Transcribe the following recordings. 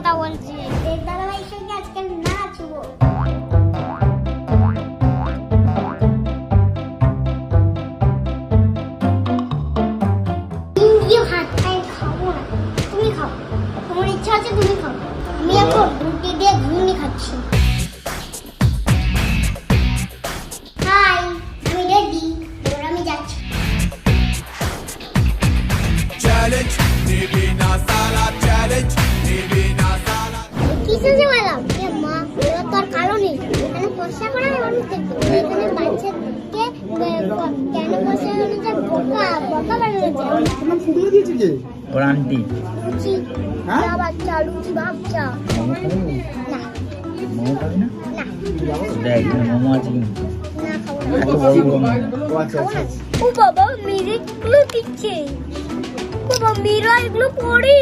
কথা বলছে। দেব দাদাভাইয়ের সঙ্গে আজকে নাচবো। তুমি খাও। তোমার ইচ্ছা আছে তুমি খাও। আমি এখন রুটি দিয়ে ঘুগনি খাচ্ছি। হাই আমি রেডি এবার আমি যাচ্ছি। করা এখানে বাচ্চাকে কেন ফর্সা যায় বোকা বোকা বানানো যায় তোমার ফুটিয়ে দিয়েছে কে ওর আন্টি লুচি হ্যাঁ? বাচ্চা মোমো খাবি না দেখ মোমো আছে কিন্তু। ও বাবা মেরে গুলো দিচ্ছে বাবা মেয়েরা এগুলো পড়ে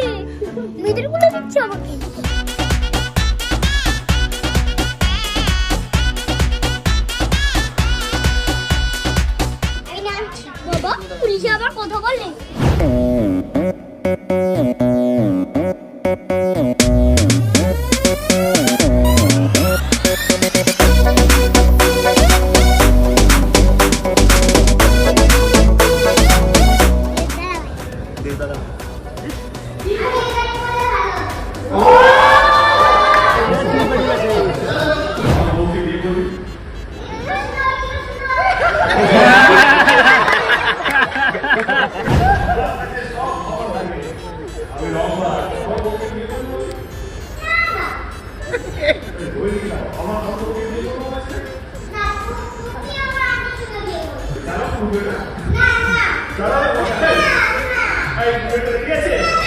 মেয়েদেরগুলো দিচ্ছে আমাকে। পুলিশে আবার কথা বলে Party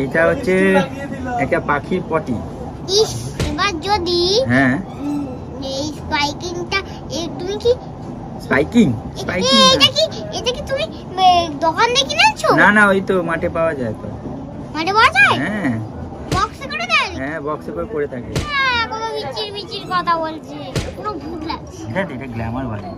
এইটা হচ্ছে একটা পাখির পটি। ইস এবার যদি হ্যাঁ। এই স্পাইকিংটা তুমি কি স্পাইকিং স্পাইকিং। এটা কি এটা কি তুমি দোকান থেকে কিনেছো না না ওই তো মাঠে পাওয়া যায় তো। মাঠে পাওয়া যায়? হ্যাঁ। বক্সে করে দেয়? হ্যাঁ বক্সে করে পড়ে থাকে। হ্যাঁ কোনো মিচির বিচির কথা বলছে পুরো ভূত লাগছে। এটা এটা গ্ল্যামার বাড়ে